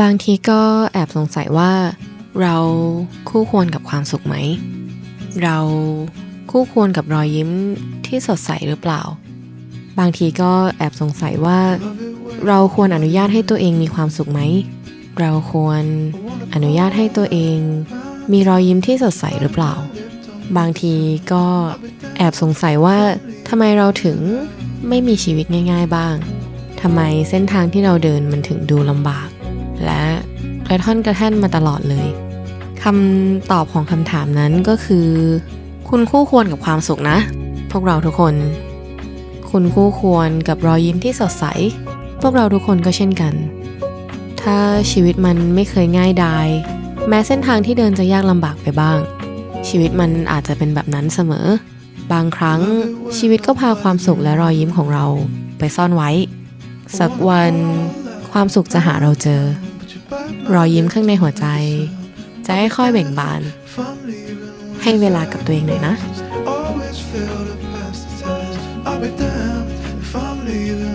บางทีก็แอบสงสัยว่า เราคู่ควรกับความสุขไหม เราคู่ควรกับรอยยิ้มที่สดใสหรือเปล่า บางทีก็แอบสงสัยว่า เราควรอนุญาตให้ตัวเองมีความสุขไหม เราควรอนุญาตให้ตัวเอง มีรอยยิ้มที่สดใสหรือเปล่า บางทีก็แอบสงสัยว่าทำไมเราถึงไม่มีชีวิตง่าย ๆ บ้างทำไมเส้นทางที่เราเดินมันถึงดูลำบาก และกระท่อนกระแท่นมาตลอดเลยคำตอบของคำถามนั้นก็คือ คุณคู่ควรกับความสุขนะ พวกเราทุกคน คุณคู่ควรกับรอยยิ้มที่สดใส พวกเราทุกคนก็เช่นกัน ถ้าชีวิตมันไม่เคยง่ายดายแม้เส้นทางที่เดินจะยากลำบากไปบ้าง ชีวิตมันอาจจะเป็นแบบนั้นเสมอ บางครั้งชีวิตก็พาความสุขและรอยยิ้มของเราไปซ่อนไว้ สักวัน ความสุขจะหาเราเจอ รอยยิ้มข้างในหัวใจ จะให้ค่อยเบ่งบาน ให้เวลากับตัวเองหน่อยนะ I'll be damned if I'm leaving